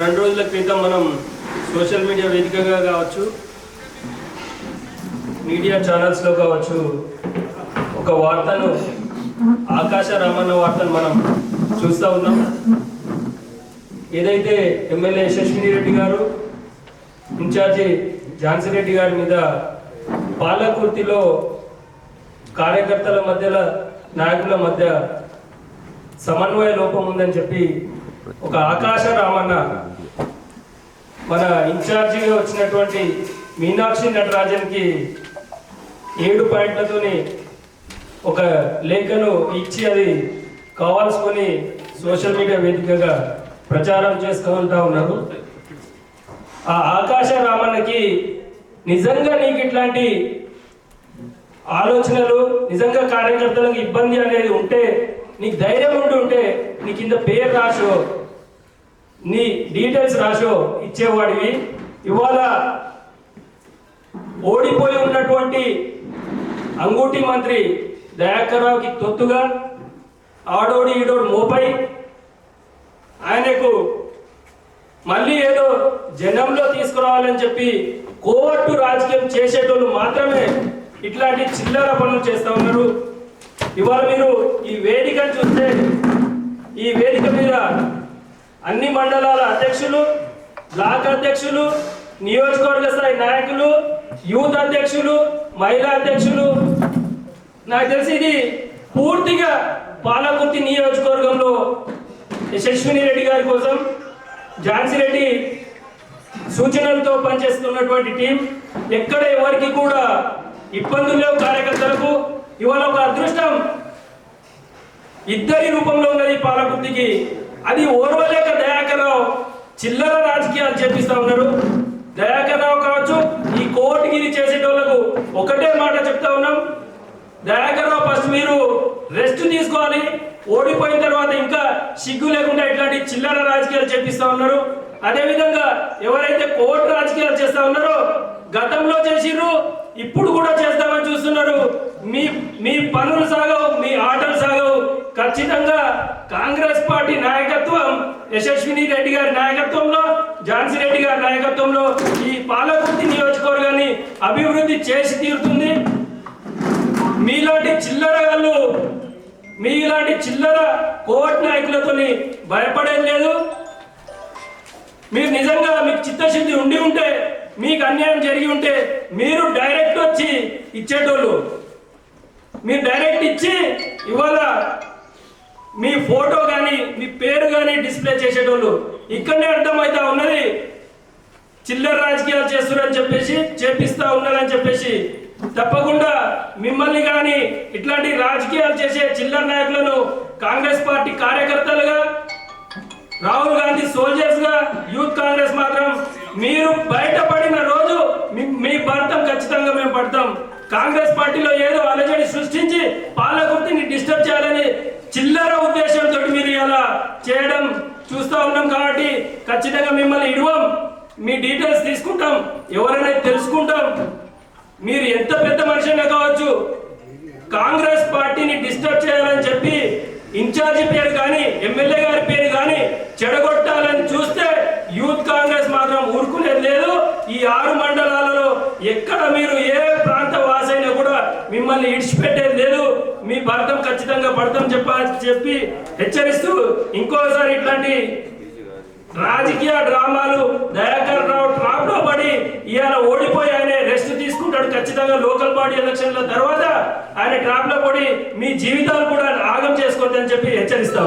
రెండు రోజుల క్రితం మనం సోషల్ మీడియా వేదికగా కావచ్చు మీడియా ఛానల్స్లో కావచ్చు ఒక వార్తను ఆకాశ రామన్న వార్తను మనం చూస్తూ ఉన్నాం. ఏదైతే ఎమ్మెల్యే యశస్విని రెడ్డి గారు ఇన్ఛార్జి ఝాన్సీ రెడ్డి గారి మీద పాలకుర్తిలో కార్యకర్తల మధ్యలో నాయకుల మధ్య సమన్వయ లోపం ఉందని చెప్పి ఒక ఆకాశ రామన్న మన ఇన్ఛార్జిగా వచ్చినటువంటి మీనాక్షి నటరాజన్కి ఏడు పాయింట్లతోని ఒక లేఖను ఇచ్చి అది కావాల్సుకొని సోషల్ మీడియా వేదికగా ప్రచారం చేసుకుంటా ఉన్నారు. ఆ ఆకాశ రామన్నకి నిజంగా నీకు ఇట్లాంటి ఆలోచనలు నిజంగా కార్యకర్తలకు ఇబ్బంది అనేది ఉంటే నీకు ధైర్యం ఉండి ఉంటే నీ కింద పేరు రాసో నీ డీటెయిల్స్ రాసో ఇచ్చేవాడివి. ఇవాళ ఓడిపోయి ఉన్నటువంటి అంగూటి మంత్రి దయాకర్ రావుకి తొత్తుగా ఆడోడి ఈడోడు మోపై. ఆయనకు మళ్ళీ ఏదో జనంలో తీసుకురావాలని చెప్పి కోవట్టు రాజకీయం చేసేటోళ్ళు మాత్రమే ఇట్లాంటి చిల్లర పనులు చేస్తూ ఉన్నారు. ఇవాళ మీరు ఈ వేదికను చూస్తే ఈ వేదిక మీద అన్ని మండలాల అధ్యక్షులు బ్లాక్ అధ్యక్షులు నియోజకవర్గ స్థాయి నాయకులు యూత్ అధ్యక్షులు మహిళా అధ్యక్షులు నాకు తెలిసి ఇది పూర్తిగా పాలకుర్తి నియోజకవర్గంలో యశస్విని రెడ్డి గారి కోసం ఝాన్సీ రెడ్డి సూచనలతో పనిచేస్తున్నటువంటి టీం ఎక్కడ ఎవరికి కూడా ఇబ్బందులు లేవు కార్యకర్తలకు. ఇవాళ ఒక అదృష్టం. ఇద్దరి రూపంలో ఉన్నది పాలకుర్తికి. అది ఓర్వలేక దయాకర్రావు చిల్లర రాజకీయాలు చేపిస్తా ఉన్నారు. దయాకర్రావు కావచ్చు ఈ కోర్టుగిరి చేసేటోళ్ళకు ఒకటే మాట చెప్తా ఉన్నాం. దయాకర్రావు ఫస్ట్ మీరు రెస్ట్ తీసుకోవాలి. ఓడిపోయిన తర్వాత ఇంకా సిగ్గు లేకుండా ఇట్లాంటి చిల్లర రాజకీయాలు చేపిస్తా ఉన్నారు. అదేవిధంగా ఎవరైతే కోర్టు రాజకీయాలు చేస్తా ఉన్నారో గతంలో చేసిర్రు ఇప్పుడు కూడా చేస్తామని చూస్తున్నారు. మీ మీ పనులు సాగవు మీ ఆటలు సాగవు. ఖచ్చితంగా కాంగ్రెస్ పార్టీ నాయకత్వం యశస్విని రెడ్డి గారి నాయకత్వంలో ఝాన్సీ రెడ్డి గారి నాయకత్వంలో ఈ పాలకుర్తి నియోజకవర్గాన్ని అభివృద్ధి చేసి తీరుతుంది. మీలాంటి చిల్లర మీ ఇలాంటి చిల్లర కోవట్ నాయకులతోని భయపడేది లేదు. మీరు నిజంగా మీకు చిత్తశుద్ధి ఉండి ఉంటే మీకు అన్యాయం జరిగి ఉంటే మీరు డైరెక్ట్ వచ్చి ఇచ్చేటోళ్ళు. మీరు డైరెక్ట్ ఇచ్చి ఇవాళ మీ ఫోటో కానీ మీ పేరు కానీ డిస్ప్లే చేసేటోళ్ళు. ఇక్కడనే అర్థమవుతా ఉన్నది. చిల్లర రాజకీయాలు చేస్తున్నారని చెప్పేసి చేపిస్తా ఉన్నారని చెప్పేసి తప్పకుండా మిమ్మల్ని కానీ ఇట్లాంటి రాజకీయాలు చేసే చిల్లర నాయకులను కాంగ్రెస్ పార్టీ కార్యకర్తలుగా రాహుల్ గాంధీ సోల్జర్స్గా యూత్ కాంగ్రెస్ మాత్రం మీరు బయటపడిన రోజు మీ- భర్తం ఖచ్చితంగా మేము పడతాం. కాంగ్రెస్ పార్టీలో ఏదో అలజడి సృష్టించి పాలకుర్తిని డిస్టర్బ్ చేయాలని చిల్లర ఉద్దేశంతో మీరు ఇలా చేయడం చూస్తూ ఉన్నాం కాబట్టి ఖచ్చితంగా మిమ్మల్ని ఇడవం. మీ డీటెయిల్స్ తీసుకుంటాం. ఎవరైనా తెలుసు మీరు ఎంత పెద్ద మనిషిగా కావచ్చు కాంగ్రెస్ పార్టీని డిస్టర్బ్ చేయాలని చెప్పి ఇన్ఛార్జి పేరు కానీ ఎమ్మెల్యే గారి పేరు కానీ చెడగొట్టాలని చూస్తే యూత్ కాంగ్రెస్ మాత్రం ఊరుకునేది లేదు. ఈ ఆరు మండలాలలో ఎక్కడ మీరు ఏ ప్రాంత వాసైనా కూడా మిమ్మల్ని ఇడిచిపెట్టేది లేదు. మీ భర్తం ఖచ్చితంగా భర్తం చెప్పాలని చెప్పి హెచ్చరిస్తూ ఇంకోసారి ఇట్లాంటి రాజకీయ డ్రామాలు దయాకర్ రావు ట్రాప్లో పడి ఇవాళ ఓడిపోయాయనే ఆయన ఖచ్చితంగా లోకల్ బాడీ ఎలక్షన్ల తర్వాత ఆయన ట్రాప్లో పడి మీ జీవితాలు కూడా ఆగం చేసుకోవద్దని చెప్పి హెచ్చరిస్తా